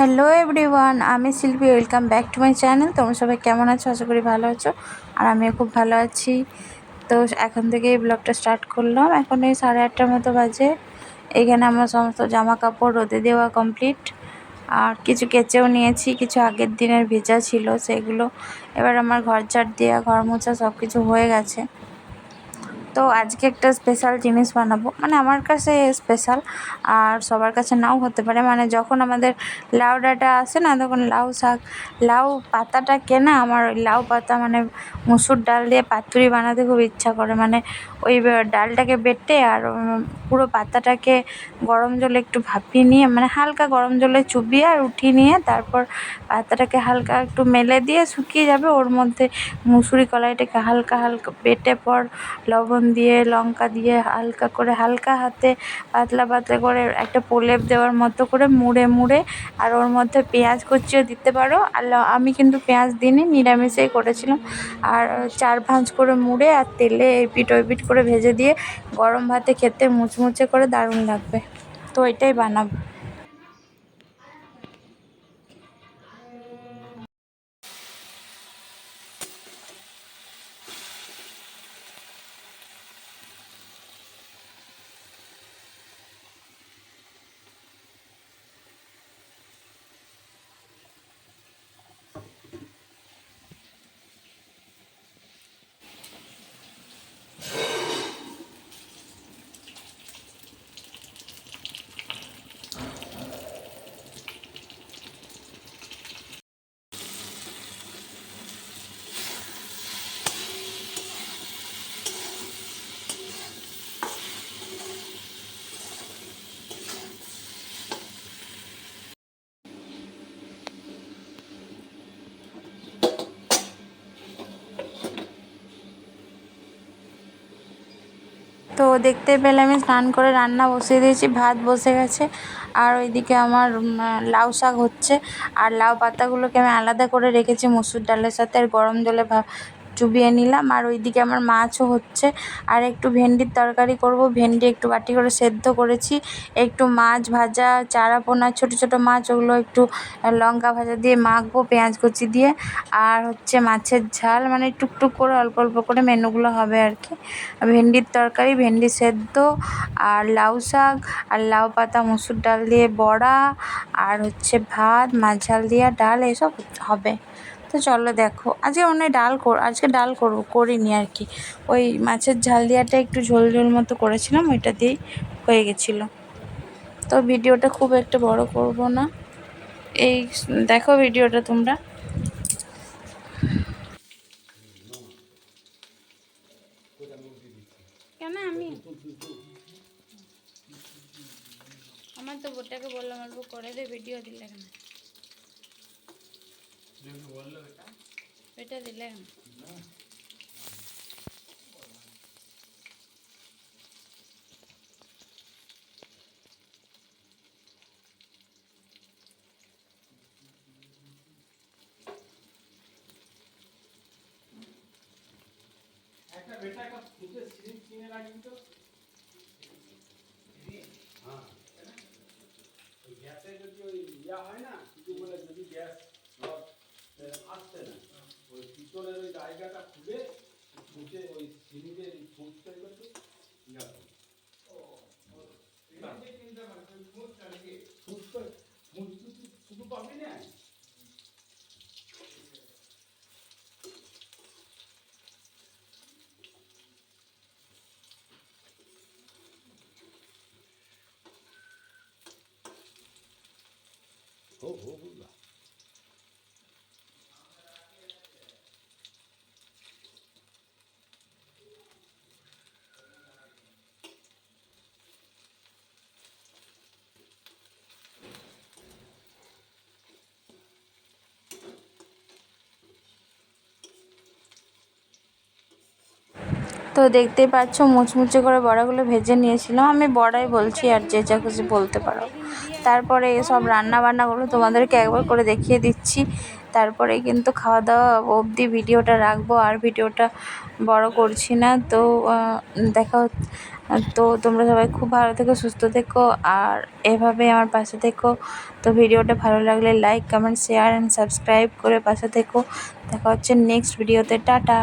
Hello everyone আমি Shilpi welcome back to my channel তোমরা সবাই কেমন আছো? আশা করি ভালো আছো। আর আমিও খুব ভালো আছি। তো এখন থেকে এই ব্লগটা স্টার্ট করলাম। এখন এই সাড়ে আটটার মতো বাজে। এখানে আমার সমস্ত জামা কাপড় রোদে দেওয়া কমপ্লিট আর কিছু কেচেও নিয়েছি, কিছু আগের দিনের ভেজা ছিল, সেগুলো। এবার আমার ঘর ঝাড় দেওয়া ঘর মোছা সব কিছু হয়ে গেছে। তো আজকে একটা স্পেশাল জিনিস বানাবো। মানে আমার কাছে স্পেশাল আর সবার কাছে নাও হতে পারে। মানে যখন আমাদের লাউ ডাঁটা আসে না, তখন লাউ শাক, লাউ পাতাটা কেনা, আমার ওই লাউ পাতা মানে মুসুর ডাল দিয়ে পাতুরি বানাতে খুব ইচ্ছা করে। মানে ওই ডালটাকে বেটে আর পুরো পাতাটাকে গরম জলে একটু ভাপিয়ে নিয়ে মানে হালকা গরম জলে চুবিয়ে আর উঠিয়ে নিয়ে, তারপর পাতাটাকে হালকা একটু মেলে দিয়ে শুকিয়ে যাবে। ওর মধ্যে মুসুরি কলাইটাকে হালকা হালকা বেটে পর লবণ দিয়ে, লঙ্কা দিয়ে হালকা করে, হালকা হাতে পাতলা পাতলা করে একটা প্রলেপ দেওয়ার মতো করে মুড়ে মুড়ে আর ওর মধ্যে পেঁয়াজ কুচিও দিতে পারো। আর আমি কিন্তু পেঁয়াজ দিইনি, নিরামিষেই করেছিলাম। আর চার ভাঁজ করে মুড়ে আর তেলে এপিট ওপিট করে ভেজে দিয়ে গরম ভাতে খেতে মুচমুচে করে দারুণ লাগবে। তো এটাই বানাবো। তো দেখতে পেলে আমি স্নান করে রান্না বসিয়ে দিয়েছি, ভাত বসে গেছে। আর ওইদিকে আমার লাউ শাক হচ্ছে। আর লাউ পাতাগুলোকে আমি আলাদা করে রেখেছি, মুসুর ডালের সাথে। আর গরম জলে চুবিয়ে নিলাম। আর ওইদিকে আমার মাছও হচ্ছে। আর একটু ভেন্ডির তরকারি করব। ভেন্ডি একটু বাটি করে সেদ্ধ করেছি। একটু মাছ ভাজা, চারা পোনা, ছোটো ছোটো মাছ, ওগুলো একটু লঙ্কা ভাজা দিয়ে মাখবো, পেঁয়াজ কুচি দিয়ে। আর হচ্ছে মাছের ঝাল মানে টুকটুক করে অল্প অল্প করে মেনুগুলো হবে আর কি। ভেন্ডির তরকারি, ভেন্ডি সেদ্ধ, আর লাউ শাক, আর লাউ পাতা, মুসুর ডাল দিয়ে বড়া, আর হচ্ছে ভাত, মাছ ঝাল দিয়া ডাল, এসব হবে। তো চলো দেখো। আজকে মনে হয় ডাল কর আজকে ডাল করব করিনি আর কি। ওই মাছের ঝাল দিয়াটা একটু ঝোল ঝোল মতো করেছিলাম ওইটা দিয়েই হয়ে গেছিল। তো ভিডিওটা খুব একটা বড় করব না। এই দেখো ভিডিওটা তোমরা। কেন আমি? আমার তো বোটাকে বললাম অল্প করে দে ভিডিও দিলে কেন? এটা দিলে কেন একটা বেটা একটা ফুটে সিরিজ কিনে রাখবি তো হ্যাঁ ওই গ্যাসে যদি ওই ইয়া হয় না কিছু বলে যদি গ্যাস ধর, এ, আসছে না ওই পিতলের ওই জায়গাটা খুলে মুখে ওই চিনিতে ফুট তৈরি করতে শুধু পাবি না? Oh, oh, oh. তো দেখতেই পাচ্ছ, মুচমুচে করে বড়াগুলো ভেজে নিয়েছিলাম। আমি বড়াই বলছি, আর যে যা খুশি বলতে পারো। তারপরে এসব রান্না বান্নাগুলো তোমাদেরকে একবার করে দেখিয়ে দিচ্ছি। তারপরে কিন্তু খাওয়া দাওয়া অবধি ভিডিওটা রাখব, আর ভিডিওটা বড় করছি না। তো দেখা তো তোমরা সবাই খুব ভালো থেকো, সুস্থ থেকো, আর এভাবে আমার পাশে থেকো। তো ভিডিওটা ভালো লাগলে like comment share and subscribe করে পাশে থেকো। দেখা হচ্ছে নেক্সট ভিডিওতে টাটা!